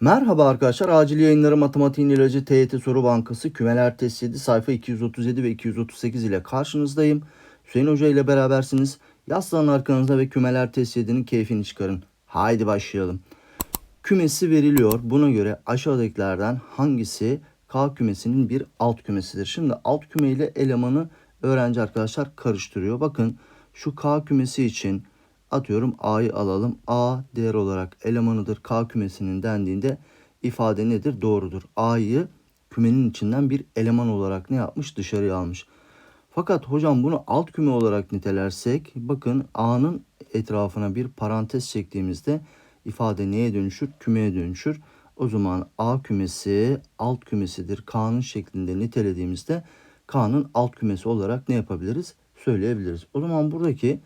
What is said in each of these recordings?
Merhaba arkadaşlar. Acil yayınları matematiğin ilacı TYT Soru Bankası kümeler test 7 sayfa 237 ve 238 ile karşınızdayım. Hüseyin Hoca ile berabersiniz. Yaslanın arkanızda ve kümeler test 7'nin keyfini çıkarın. Haydi başlayalım. Kümesi veriliyor. Buna göre aşağıdakilerden hangisi K kümesinin bir alt kümesidir? Şimdi alt küme ile elemanı öğrenci arkadaşlar karıştırıyor. Bakın şu K kümesi için atıyorum A'yı alalım. A değer olarak elemanıdır K kümesinin dendiğinde ifade nedir? Doğrudur. A'yı kümenin içinden bir eleman olarak ne yapmış? Dışarıya almış. Fakat hocam bunu alt küme olarak nitelersek bakın A'nın etrafına bir parantez çektiğimizde ifade neye dönüşür? Kümeye dönüşür. O zaman A kümesi alt kümesidir. K'nın şeklinde nitelediğimizde K'nın alt kümesi olarak ne yapabiliriz? Söyleyebiliriz. O zaman buradaki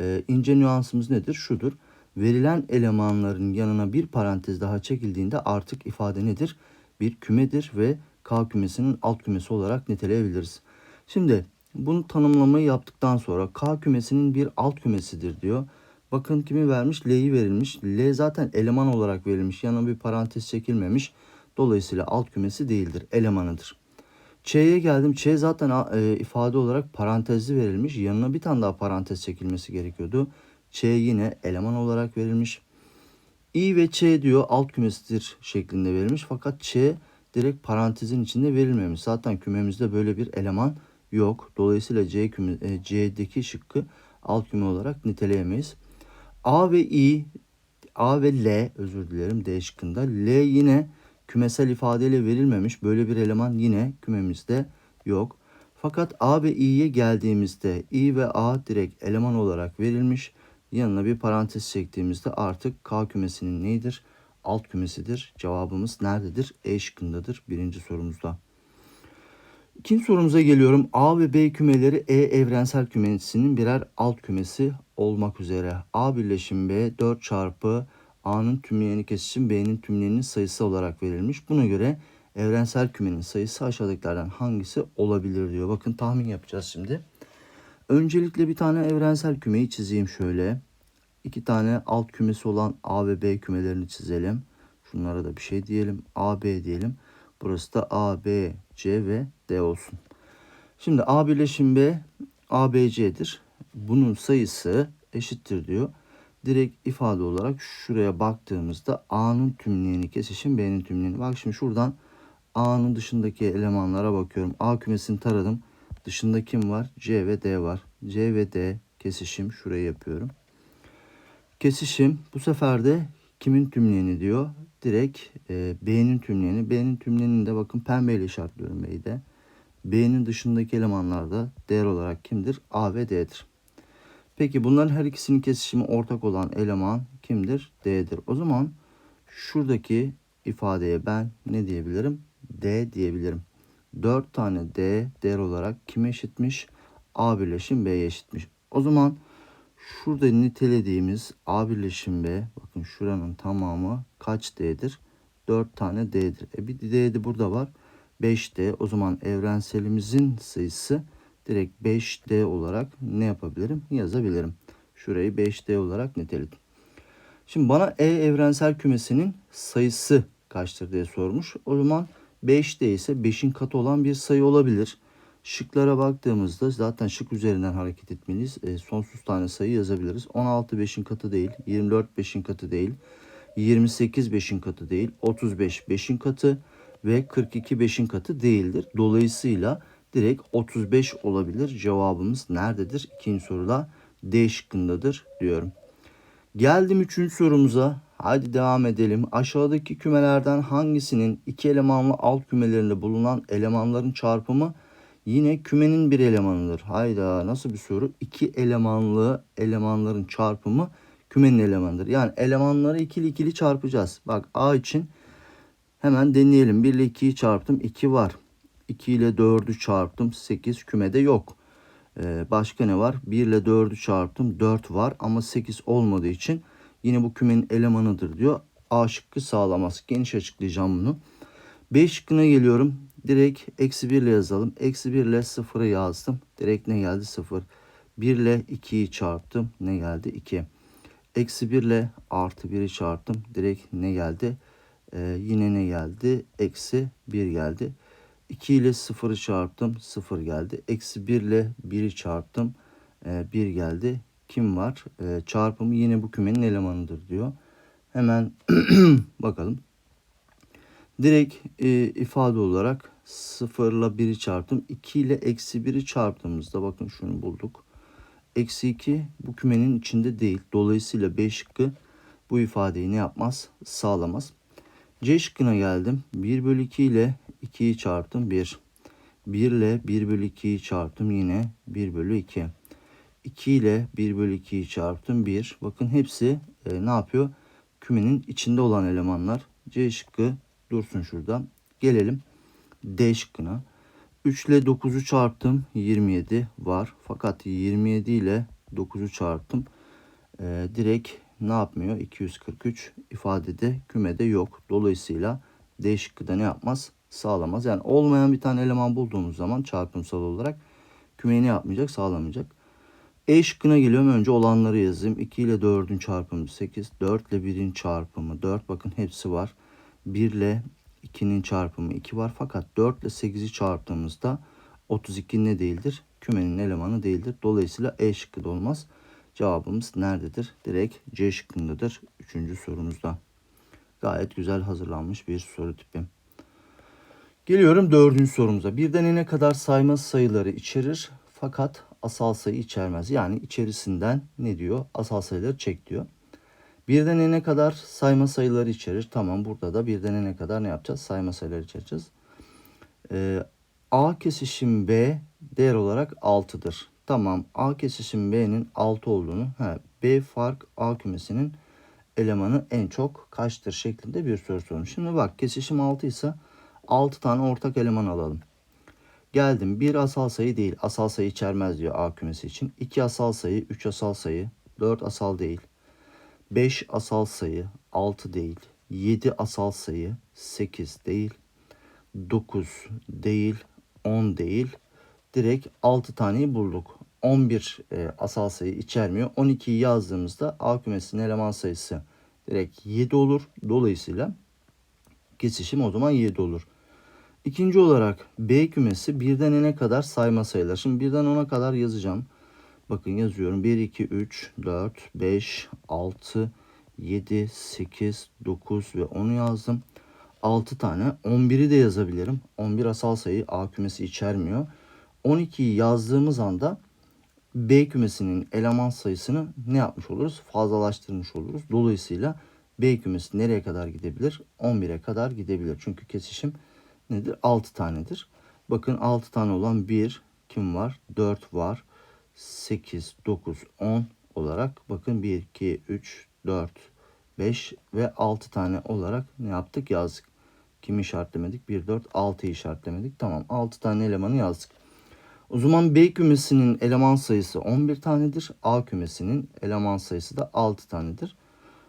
e, ince nüansımız nedir? Şudur. Verilen elemanların yanına bir parantez daha çekildiğinde artık ifade nedir? Bir kümedir ve K kümesinin alt kümesi olarak niteleyebiliriz. Şimdi bunu tanımlamayı yaptıktan sonra K kümesinin bir alt kümesidir diyor. Bakın kimi vermiş? L'yi verilmiş. L zaten eleman olarak verilmiş. Yanına bir parantez çekilmemiş. Dolayısıyla alt kümesi değildir. Elemanıdır. Ç'ye geldim. Ç zaten e, ifade olarak parantezli verilmiş. Yanına bir tane daha parantez çekilmesi gerekiyordu. Ç yine eleman olarak verilmiş. İ ve Ç diyor alt kümesidir şeklinde verilmiş. Fakat Ç direkt parantezin içinde verilmemiş. Zaten kümemizde böyle bir eleman yok. Dolayısıyla C küme, e, C'deki şıkkı alt küme olarak niteleyemeyiz. A ve I, A ve L özür dilerim D şıkkında. L yine kümesel ifadeyle verilmemiş. Böyle bir eleman yine kümemizde yok. Fakat A ve İ'ye geldiğimizde I ve A direkt eleman olarak verilmiş. Yanına bir parantez çektiğimizde artık K kümesinin neydir? Alt kümesidir. Cevabımız nerededir? E şıkkındadır birinci sorumuzda. İkinci sorumuza geliyorum. A ve B kümeleri E evrensel kümesinin birer alt kümesi olmak üzere. A birleşim B 4 çarpı A'nın tümleyeni kesişim B'nin tümleyeninin sayısı olarak verilmiş. Buna göre evrensel kümenin sayısı aşağıdakilerden hangisi olabilir diyor. Bakın tahmin yapacağız şimdi. Öncelikle bir tane evrensel kümeyi çizeyim şöyle. İki tane alt kümesi olan A ve B kümelerini çizelim. Şunlara da bir şey diyelim. A, B diyelim. Burası da A, B, C ve D olsun. Şimdi A birleşim B, A, B, C'dir. Bunun sayısı eşittir diyor. Direkt ifade olarak şuraya baktığımızda A'nın tümleyeni kesişim B'nin tümleyeni. Bak şimdi şuradan A'nın dışındaki elemanlara bakıyorum. A kümesini taradım. Dışında kim var? C ve D var. C ve D kesişim şuraya yapıyorum. Kesişim bu sefer de kimin tümleyeni diyor. Direkt e, B'nin tümleyeni. B'nin tümleyenini de bakın pembeyle işaretliyorum B'yi de. B'nin dışındaki elemanlar da değer olarak kimdir? A ve D'dir. Peki bunların her ikisinin kesişimi ortak olan eleman kimdir? D'dir. O zaman şuradaki ifadeye ben ne diyebilirim? D diyebilirim. 4 tane D değer olarak kime eşitmiş? A birleşim B'ye eşitmiş. O zaman şurada nitelediğimiz A birleşim B bakın şuranın tamamı kaç D'dir? 4 tane D'dir. E bir D de burada var. 5D. O zaman evrenselimizin sayısı direkt 5D olarak ne yapabilirim? Yazabilirim. Şurayı 5D olarak niteledim. Şimdi bana E evrensel kümesinin sayısı kaçtır diye sormuş. O zaman 5D ise 5'in katı olan bir sayı olabilir. Şıklara baktığımızda zaten şık üzerinden hareket etmeliyiz. E, sonsuz tane sayı yazabiliriz. 16 5'in katı değil, 24 5'in katı değil, 28 5'in katı değil, 35 5'in katı ve 42 5'in katı değildir. Dolayısıyla direkt 35 olabilir. Cevabımız nerededir? İkinci soruda D şıkkındadır diyorum. Geldim üçüncü sorumuza. Hadi devam edelim. Aşağıdaki kümelerden hangisinin iki elemanlı alt kümelerinde bulunan elemanların çarpımı yine kümenin bir elemanıdır? Hayda nasıl bir soru? İki elemanlı elemanların çarpımı kümenin elemanıdır. Yani elemanları ikili ikili çarpacağız. Bak A için hemen deneyelim. 1 ile 2'yi çarptım. 2 var. 2 ile 4'ü çarptım. 8 kümede yok. Ee, başka ne var? 1 ile 4'ü çarptım. 4 var ama 8 olmadığı için yine bu kümenin elemanıdır diyor. A şıkkı sağlamaz. Geniş açıklayacağım bunu. B şıkkına geliyorum. Direkt eksi 1 ile yazalım. Eksi 1 ile 0'ı yazdım. Direkt ne geldi? 0. 1 ile 2'yi çarptım. Ne geldi? 2. Eksi 1 ile artı 1'i çarptım. Direkt ne geldi? Ee, yine ne geldi? Eksi 1 geldi. 2 ile 0'ı çarptım. 0 geldi. Eksi 1 ile 1'i çarptım. Ee, 1 geldi. Kim var? Ee, çarpımı yine bu kümenin elemanıdır diyor. Hemen bakalım. Direkt e, ifade olarak 0 ile 1'i çarptım. 2 ile eksi 1'i çarptığımızda bakın şunu bulduk. Eksi 2 bu kümenin içinde değil. Dolayısıyla B şıkkı bu ifadeyi ne yapmaz? Sağlamaz. C şıkkına geldim. 1 bölü 2 ile 2'yi çarptım 1. 1 ile 1 bölü 2'yi çarptım yine 1 bölü 2. 2 ile 1 bölü 2'yi çarptım 1. Bakın hepsi e, ne yapıyor? Kümenin içinde olan elemanlar. C şıkkı dursun şurada. Gelelim D şıkkına. 3 ile 9'u çarptım 27 var. Fakat 27 ile 9'u çarptım. E, direkt ne yapmıyor? 243 ifadede kümede yok. Dolayısıyla D şıkkı da ne yapmaz? Sağlamaz. Yani olmayan bir tane eleman bulduğumuz zaman çarpımsal olarak kümeyi ne yapmayacak? Sağlamayacak. E şıkkına geliyorum. Önce olanları yazayım. 2 ile 4'ün çarpımı 8. 4 ile 1'in çarpımı 4. Bakın hepsi var. 1 ile 2'nin çarpımı 2 var. Fakat 4 ile 8'i çarptığımızda 32 ne değildir? Kümenin elemanı değildir. Dolayısıyla E şıkkı da olmaz. Cevabımız nerededir? Direkt C şıkkındadır. Üçüncü sorumuzda. Gayet güzel hazırlanmış bir soru tipi. Geliyorum dördüncü sorumuza. Birden n'e kadar sayma sayıları içerir fakat asal sayı içermez. Yani içerisinden ne diyor? Asal sayıları çek diyor. Birden n'e kadar sayma sayıları içerir. Tamam burada da birden n'e kadar ne yapacağız? Sayma sayıları içereceğiz. Ee, A kesişim B değer olarak 6'dır. Tamam A kesişim B'nin 6 olduğunu, he, B fark A kümesinin elemanı en çok kaçtır şeklinde bir soru sormuş. Şimdi bak kesişim 6 ise 6 tane ortak eleman alalım. Geldim. Bir asal sayı değil. Asal sayı içermez diyor A kümesi için. 2 asal sayı, 3 asal sayı, 4 asal değil. 5 asal sayı, 6 değil. 7 asal sayı, 8 değil. 9 değil, 10 değil. Direkt 6 taneyi bulduk. 11 e, asal sayı içermiyor. 12'yi yazdığımızda A kümesinin eleman sayısı direkt 7 olur. Dolayısıyla kesişim o zaman 7 olur. İkinci olarak B kümesi birden n'e kadar sayma sayılar. Şimdi birden 10'a kadar yazacağım. Bakın yazıyorum. 1, 2, 3, 4, 5, 6, 7, 8, 9 ve 10'u yazdım. 6 tane. 11'i de yazabilirim. 11 asal sayı A kümesi içermiyor. 12'yi yazdığımız anda B kümesinin eleman sayısını ne yapmış oluruz? Fazlalaştırmış oluruz. Dolayısıyla B kümesi nereye kadar gidebilir? 11'e kadar gidebilir. Çünkü kesişim nedir? 6 tanedir. Bakın 6 tane olan 1 kim var? 4 var. 8, 9, 10 olarak bakın 1, 2, 3, 4, 5 ve 6 tane olarak ne yaptık? Yazdık. Kimi işaretlemedik? 1, 4, 6'yı işaretlemedik. Tamam 6 tane elemanı yazdık. O zaman B kümesinin eleman sayısı 11 tanedir. A kümesinin eleman sayısı da 6 tanedir.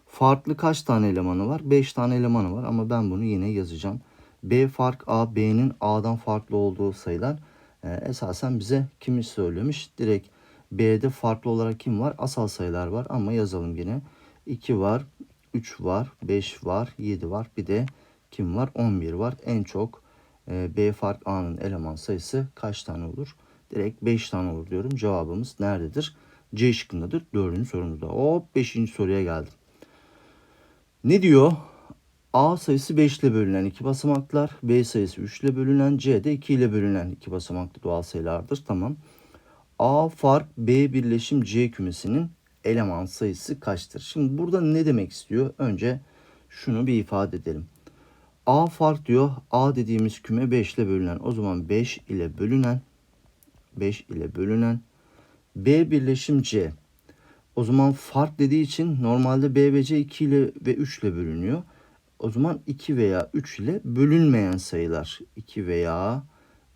Farklı kaç tane elemanı var? 5 tane elemanı var ama ben bunu yine yazacağım. B fark A, B'nin A'dan farklı olduğu sayılar e, esasen bize kimi söylemiş? Direkt B'de farklı olarak kim var? Asal sayılar var ama yazalım yine. 2 var, 3 var, 5 var, 7 var. Bir de kim var? 11 var. En çok e, B fark A'nın eleman sayısı kaç tane olur? Direkt 5 tane olur diyorum. Cevabımız nerededir? C şıkkındadır. Dördüncü sorumuzda. Hop 5. soruya geldim. Ne diyor? A sayısı 5 ile bölünen iki basamaklar. B sayısı 3 ile bölünen. C de 2 ile bölünen iki basamaklı doğal sayılardır. Tamam. A fark B birleşim C kümesinin eleman sayısı kaçtır? Şimdi burada ne demek istiyor? Önce şunu bir ifade edelim. A fark diyor. A dediğimiz küme 5 ile bölünen. O zaman 5 ile bölünen 5 ile bölünen B birleşim C. O zaman fark dediği için normalde B ve C 2 ile ve 3 ile bölünüyor. O zaman 2 veya 3 ile bölünmeyen sayılar. 2 veya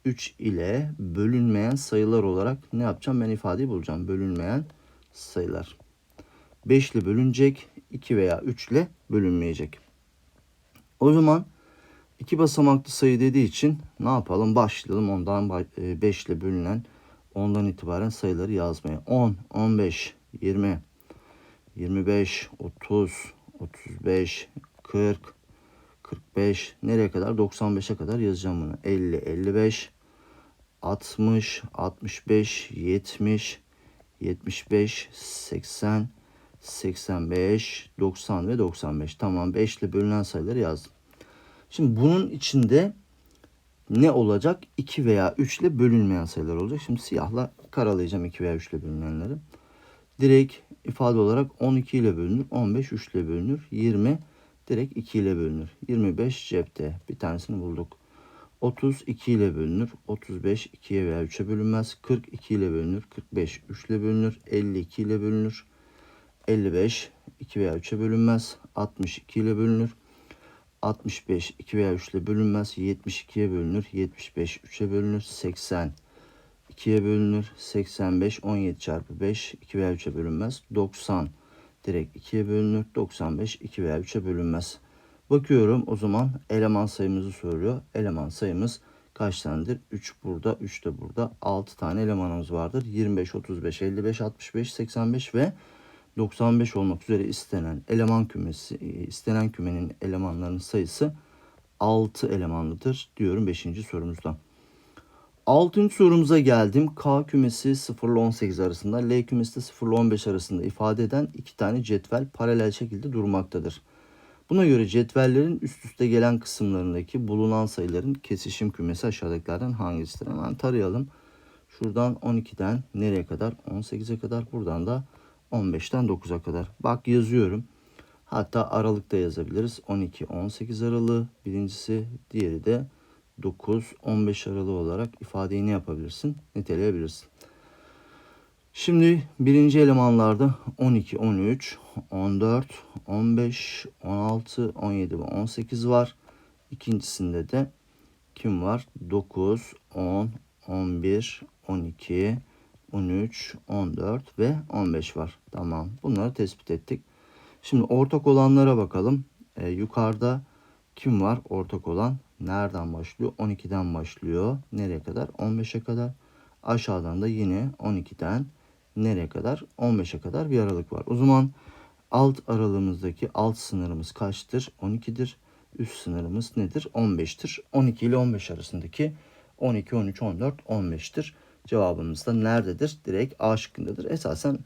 3 ile bölünmeyen sayılar olarak ne yapacağım? Ben ifadeyi bulacağım. Bölünmeyen sayılar. 5 ile bölünecek, 2 veya 3 ile bölünmeyecek. O zaman iki basamaklı sayı dediği için ne yapalım? Başlayalım ondan 5 ile bölünen ondan itibaren sayıları yazmaya. 10, 15, 20, 25, 30, 35, 40, 45 nereye kadar? 95'e kadar yazacağım bunu. 50, 55, 60, 65, 70, 75, 80, 85, 90 ve 95. Tamam 5 ile bölünen sayıları yazdım. Şimdi bunun içinde ne olacak? 2 veya 3 ile bölünmeyen sayılar olacak. Şimdi siyahla karalayacağım 2 veya 3 ile bölünenleri. Direkt ifade olarak 12 ile bölünür. 15 3 ile bölünür. 20 direkt 2 ile bölünür. 25 cepte. Bir tanesini bulduk. 30 2 ile bölünür. 35 2'ye veya 3'e bölünmez. 40 2 ile bölünür. 45 3 ile bölünür. 52 ile bölünür. 55 2 veya 3'e bölünmez. 62 ile bölünür. 65 2 veya 3 ile bölünmez. 72'ye bölünür. 75 3'e bölünür. 80 2'ye bölünür. 85 17 çarpı 5 2 veya 3'e bölünmez. 90 direkt 2'ye bölünür. 95 2 veya 3'e bölünmez. Bakıyorum o zaman eleman sayımızı soruyor. Eleman sayımız kaç tanedir? 3 burada, 3 de burada. 6 tane elemanımız vardır. 25, 35, 55, 65, 85 ve 95 olmak üzere istenen eleman kümesi, istenen kümenin elemanlarının sayısı 6 elemanlıdır diyorum 5. sorumuzda. 6. sorumuza geldim. K kümesi 0 ile 18 arasında, L kümesi de 0 ile 15 arasında ifade eden iki tane cetvel paralel şekilde durmaktadır. Buna göre cetvellerin üst üste gelen kısımlarındaki bulunan sayıların kesişim kümesi aşağıdakilerden hangisidir? Hemen tarayalım. Şuradan 12'den nereye kadar? 18'e kadar. Buradan da 15'ten 9'a kadar. Bak yazıyorum. Hatta aralıkta yazabiliriz. 12, 18 aralığı birincisi. Diğeri de 9, 15 aralığı olarak ifadeyi ne yapabilirsin? Niteleyebilirsin. Şimdi birinci elemanlarda 12, 13, 14, 15, 16, 17 ve 18 var. İkincisinde de kim var? 9, 10, 11, 12, 13, 14 ve 15 var. Tamam. Bunları tespit ettik. Şimdi ortak olanlara bakalım. Ee, yukarıda kim var? Ortak olan nereden başlıyor? 12'den başlıyor. Nereye kadar? 15'e kadar. Aşağıdan da yine 12'den nereye kadar? 15'e kadar bir aralık var. O zaman alt aralığımızdaki alt sınırımız kaçtır? 12'dir. Üst sınırımız nedir? 15'tir. 12 ile 15 arasındaki 12, 13, 14, 15'tir. Cevabımız da nerededir? Direkt A şıkkındadır. Esasen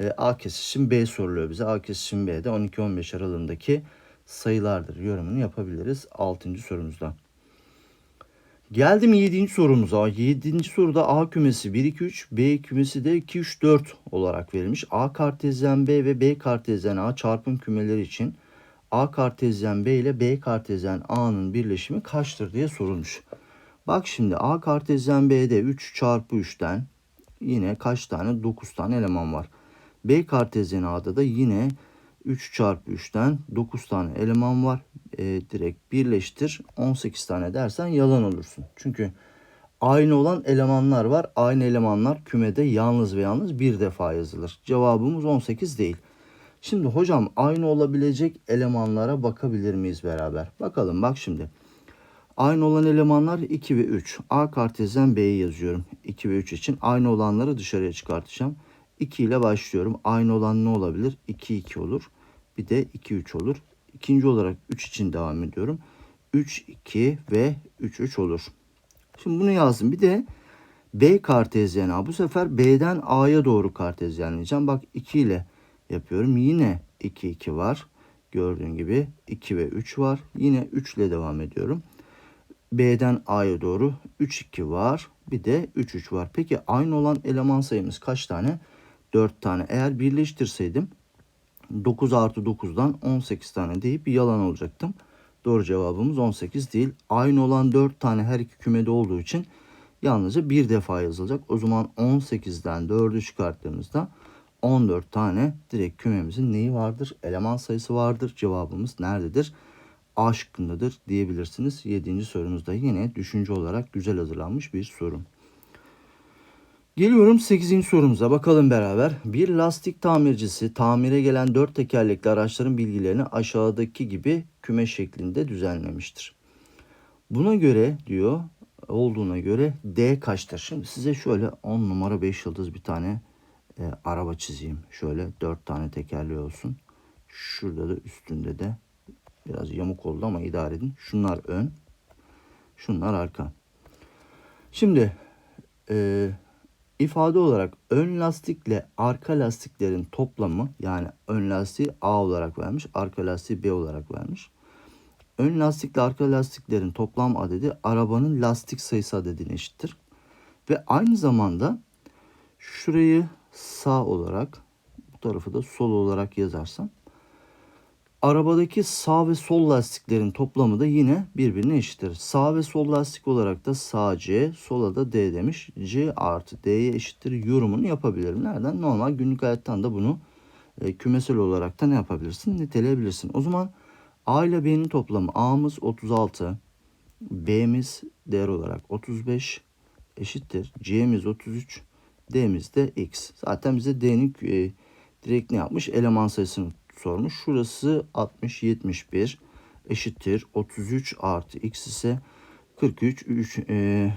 e, A kesişim B soruluyor bize. A kesişim B'de 12-15 aralığındaki sayılardır. Yorumunu yapabiliriz 6. sorumuzda. Geldim 7. sorumuza. 7. soruda A kümesi 1 2 3, B kümesi de 2 3 4 olarak verilmiş. A kartezyen B ve B kartezyen A çarpım kümeleri için A kartezyen B ile B kartezyen A'nın birleşimi kaçtır diye sorulmuş. Bak şimdi A kartezyen B'de 3 çarpı 3'ten yine kaç tane? 9 tane eleman var. B kartezyen A'da da yine 3 çarpı 3'ten 9 tane eleman var. E, direkt birleştir 18 tane dersen yalan olursun. Çünkü aynı olan elemanlar var. Aynı elemanlar kümede yalnız ve yalnız bir defa yazılır. Cevabımız 18 değil. Şimdi hocam aynı olabilecek elemanlara bakabilir miyiz beraber? Bakalım bak şimdi. Aynı olan elemanlar 2 ve 3. A kartezyen B'yi yazıyorum. 2 ve 3 için aynı olanları dışarıya çıkartacağım. 2 ile başlıyorum. Aynı olan ne olabilir? 2 2 olur. Bir de 2 3 olur. İkinci olarak 3 için devam ediyorum. 3 2 ve 3 3 olur. Şimdi bunu yazdım. Bir de B kartezyen A. Bu sefer B'den A'ya doğru kartezyenleyeceğim. Bak 2 ile yapıyorum. Yine 2 2 var. Gördüğün gibi 2 ve 3 var. Yine 3 ile devam ediyorum. B'den A'ya doğru 3 2 var. Bir de 3 3 var. Peki aynı olan eleman sayımız kaç tane? 4 tane. Eğer birleştirseydim 9 artı 9'dan 18 tane deyip yalan olacaktım. Doğru cevabımız 18 değil. Aynı olan 4 tane her iki kümede olduğu için yalnızca bir defa yazılacak. O zaman 18'den 4'ü çıkarttığımızda 14 tane direkt kümemizin neyi vardır? Eleman sayısı vardır. Cevabımız nerededir? A şıkkındadır diyebilirsiniz. 7. sorumuzda yine düşünce olarak güzel hazırlanmış bir soru. Geliyorum 8. sorumuza bakalım beraber. Bir lastik tamircisi tamire gelen 4 tekerlekli araçların bilgilerini aşağıdaki gibi küme şeklinde düzenlemiştir. Buna göre diyor olduğuna göre D kaçtır? Şimdi size şöyle 10 numara 5 yıldız bir tane e, araba çizeyim. Şöyle 4 tane tekerleği olsun. Şurada da üstünde de Biraz yamuk oldu ama idare edin. Şunlar ön. Şunlar arka. Şimdi e, ifade olarak ön lastikle arka lastiklerin toplamı yani ön lastiği A olarak vermiş. Arka lastiği B olarak vermiş. Ön lastikle arka lastiklerin toplam adedi arabanın lastik sayısı adedine eşittir. Ve aynı zamanda şurayı sağ olarak bu tarafı da sol olarak yazarsam arabadaki sağ ve sol lastiklerin toplamı da yine birbirine eşittir. Sağ ve sol lastik olarak da sağ C, sola da D demiş. C artı D'ye eşittir yorumunu yapabilirim. Nereden? Normal günlük hayattan da bunu e, kümesel olarak da ne yapabilirsin? Niteleyebilirsin. O zaman A ile B'nin toplamı A'mız 36, B'miz değer olarak 35 eşittir. C'miz 33, D'miz de X. Zaten bize D'nin e, direkt ne yapmış? Eleman sayısını sormuş. Şurası 60, 71 eşittir. 33 artı X ise 43, 3, e,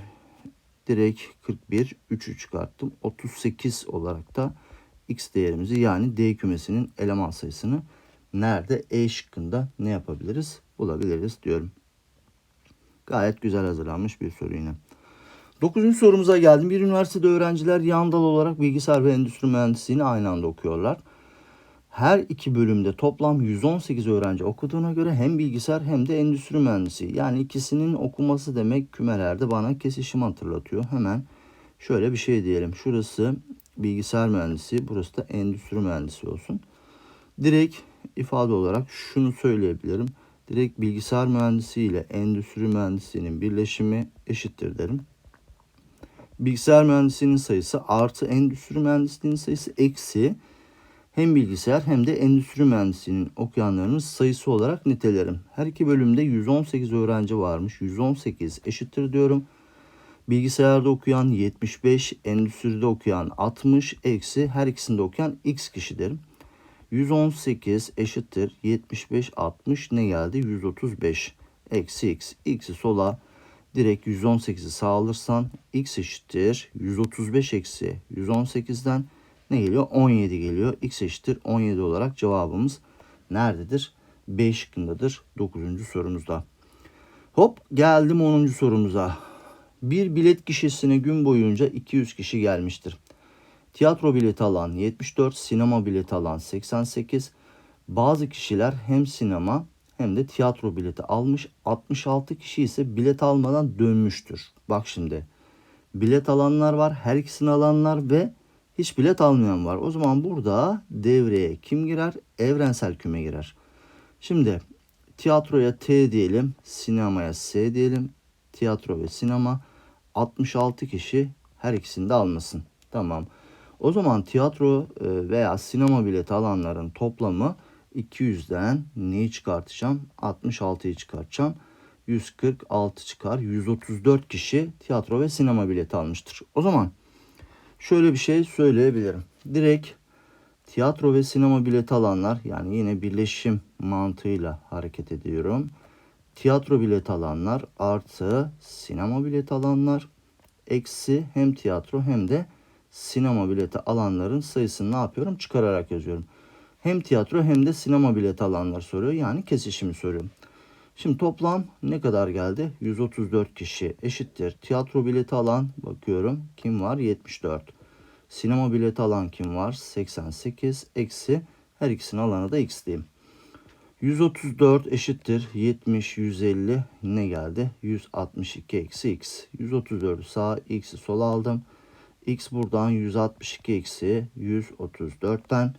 direkt 41, 3'ü çıkarttım. 38 olarak da X değerimizi yani D kümesinin eleman sayısını nerede? E şıkkında ne yapabiliriz? Bulabiliriz diyorum. Gayet güzel hazırlanmış bir soru yine. Dokuzuncu sorumuza geldim. Bir üniversitede öğrenciler yan dal olarak bilgisayar ve endüstri mühendisliğini aynı anda okuyorlar. Her iki bölümde toplam 118 öğrenci okuduğuna göre hem bilgisayar hem de endüstri mühendisi. Yani ikisinin okuması demek kümelerde bana kesişim hatırlatıyor. Hemen şöyle bir şey diyelim. Şurası bilgisayar mühendisi, burası da endüstri mühendisi olsun. Direkt ifade olarak şunu söyleyebilirim. Direkt bilgisayar mühendisi ile endüstri mühendisliğinin birleşimi eşittir derim. Bilgisayar mühendisliğinin sayısı artı endüstri mühendisliğinin sayısı eksi hem bilgisayar hem de endüstri mühendisliğinin okuyanlarının sayısı olarak nitelerim. Her iki bölümde 118 öğrenci varmış. 118 eşittir diyorum. Bilgisayarda okuyan 75, endüstride okuyan 60, eksi her ikisinde okuyan x kişi derim. 118 eşittir 75 60 ne geldi 135 eksi x x'i sola direkt 118'i sağ alırsan x eşittir 135 eksi 118'den ne geliyor 17 geliyor x eşittir 17 olarak cevabımız nerededir B şıkkındadır 9. sorumuzda. Hop geldim 10. sorumuza. Bir bilet gişesine gün boyunca 200 kişi gelmiştir. Tiyatro bileti alan 74, sinema bileti alan 88. Bazı kişiler hem sinema hem de tiyatro bileti almış. 66 kişi ise bilet almadan dönmüştür. Bak şimdi. Bilet alanlar var, her ikisini alanlar ve hiç bilet almayan var. O zaman burada devreye kim girer? Evrensel küme girer. Şimdi tiyatroya T diyelim, sinemaya S diyelim. Tiyatro ve sinema 66 kişi her ikisini de almasın. Tamam. O zaman tiyatro e, veya sinema bileti alanların toplamı 200'den neyi çıkartacağım? 66'yı çıkartacağım. 146 çıkar. 134 kişi tiyatro ve sinema bileti almıştır. O zaman şöyle bir şey söyleyebilirim. Direkt tiyatro ve sinema bileti alanlar yani yine birleşim mantığıyla hareket ediyorum. Tiyatro bileti alanlar artı sinema bileti alanlar eksi hem tiyatro hem de sinema bileti alanların sayısını ne yapıyorum? Çıkararak yazıyorum. Hem tiyatro hem de sinema bileti alanlar soruyor. Yani kesişimi soruyorum. Şimdi toplam ne kadar geldi? 134 kişi eşittir. Tiyatro bileti alan bakıyorum. Kim var? 74. Sinema bileti alan kim var? 88 eksi her ikisinin alanı da x diyeyim. 134 eşittir 70 150 ne geldi? 162 eksi x. 134'ü sağ x'i sola aldım. x buradan 162 eksi 134'ten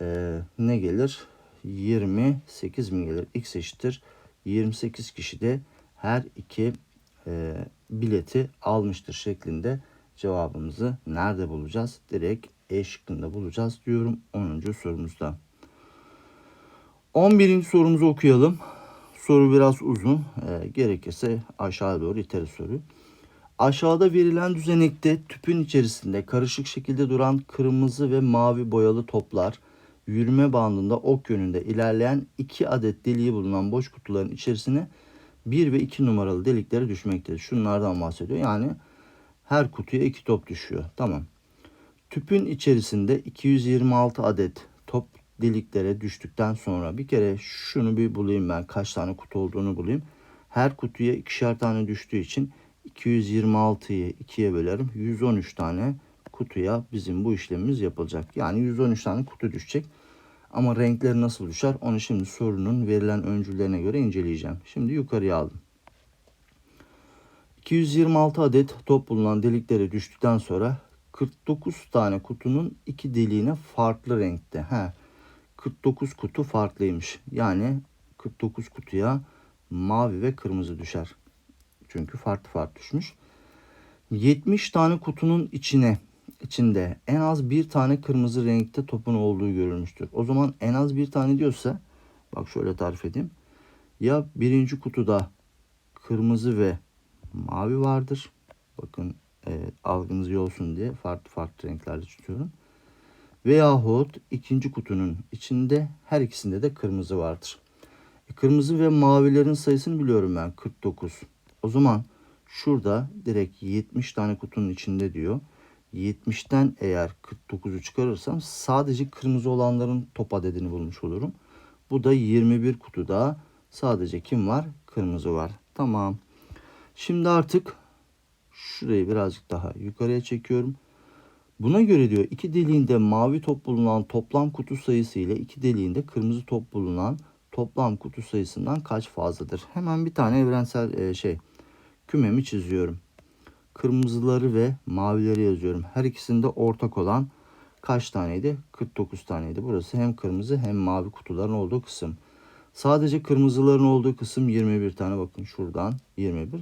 e, ne gelir? 28 mi gelir? x eşittir 28 kişi de her iki e, bileti almıştır şeklinde cevabımızı nerede bulacağız? Direkt E şıkkında bulacağız diyorum 10. sorumuzda. 11. sorumuzu okuyalım. Soru biraz uzun. E, gerekirse aşağı doğru iteriz soruyu. Aşağıda verilen düzenekte tüpün içerisinde karışık şekilde duran kırmızı ve mavi boyalı toplar yürüme bandında ok yönünde ilerleyen iki adet deliği bulunan boş kutuların içerisine 1 ve 2 numaralı delikleri düşmektedir. Şunlardan bahsediyor. Yani her kutuya iki top düşüyor. Tamam. Tüpün içerisinde 226 adet top deliklere düştükten sonra bir kere şunu bir bulayım ben kaç tane kutu olduğunu bulayım. Her kutuya ikişer tane düştüğü için 226'yı 2'ye bölerim. 113 tane kutuya bizim bu işlemimiz yapılacak. Yani 113 tane kutu düşecek. Ama renkleri nasıl düşer onu şimdi sorunun verilen öncüllerine göre inceleyeceğim. Şimdi yukarıya aldım. 226 adet top bulunan deliklere düştükten sonra 49 tane kutunun iki deliğine farklı renkte. He, 49 kutu farklıymış. Yani 49 kutuya mavi ve kırmızı düşer. Çünkü farklı farklı düşmüş. 70 tane kutunun içine içinde en az bir tane kırmızı renkte topun olduğu görülmüştür. O zaman en az bir tane diyorsa bak şöyle tarif edeyim. Ya birinci kutuda kırmızı ve mavi vardır. Bakın e, algınız iyi olsun diye farklı farklı renklerle tutuyorum. Veyahut ikinci kutunun içinde her ikisinde de kırmızı vardır. E, kırmızı ve mavilerin sayısını biliyorum ben 49. O zaman şurada direkt 70 tane kutunun içinde diyor. 70'ten eğer 49'u çıkarırsam sadece kırmızı olanların top adedini bulmuş olurum. Bu da 21 kutuda sadece kim var? Kırmızı var. Tamam. Şimdi artık şurayı birazcık daha yukarıya çekiyorum. Buna göre diyor iki deliğinde mavi top bulunan toplam kutu sayısı ile iki deliğinde kırmızı top bulunan toplam kutu sayısından kaç fazladır? Hemen bir tane evrensel e, şey kümemi çiziyorum. Kırmızıları ve mavileri yazıyorum. Her ikisinde ortak olan kaç taneydi? 49 taneydi. Burası hem kırmızı hem mavi kutuların olduğu kısım. Sadece kırmızıların olduğu kısım 21 tane. Bakın şuradan 21.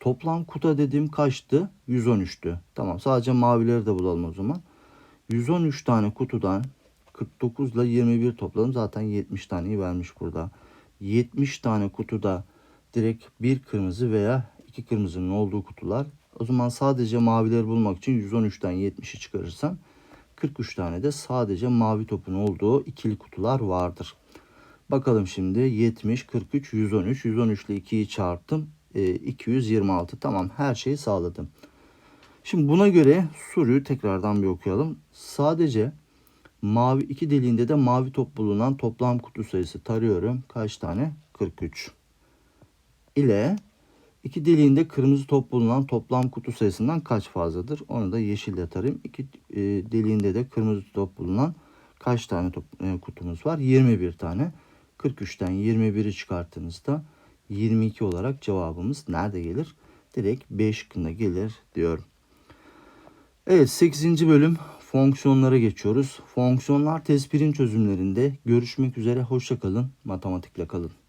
Toplam kutu dediğim kaçtı? 113'tü. Tamam sadece mavileri de bulalım o zaman. 113 tane kutudan 49 ile 21 topladım. Zaten 70 taneyi vermiş burada. 70 tane kutuda direkt bir kırmızı veya iki kırmızının olduğu kutular. O zaman sadece mavileri bulmak için 113'ten 70'i çıkarırsam 43 tane de sadece mavi topun olduğu ikili kutular vardır. Bakalım şimdi 70, 43, 113. 113 ile 2'yi çarptım. E, 226. Tamam her şeyi sağladım. Şimdi buna göre soruyu tekrardan bir okuyalım. Sadece mavi iki deliğinde de mavi top bulunan toplam kutu sayısı tarıyorum. Kaç tane? 43. İle iki deliğinde kırmızı top bulunan toplam kutu sayısından kaç fazladır? Onu da yeşille tarayayım. İki e, deliğinde de kırmızı top bulunan kaç tane top, e, kutumuz var? 21 tane. 43'ten 21'i çıkarttığınızda 22 olarak cevabımız nerede gelir? Direkt B şıkkında gelir diyorum. Evet 8. bölüm fonksiyonlara geçiyoruz. Fonksiyonlar test 1'in çözümlerinde görüşmek üzere. Hoşçakalın. Matematikle kalın.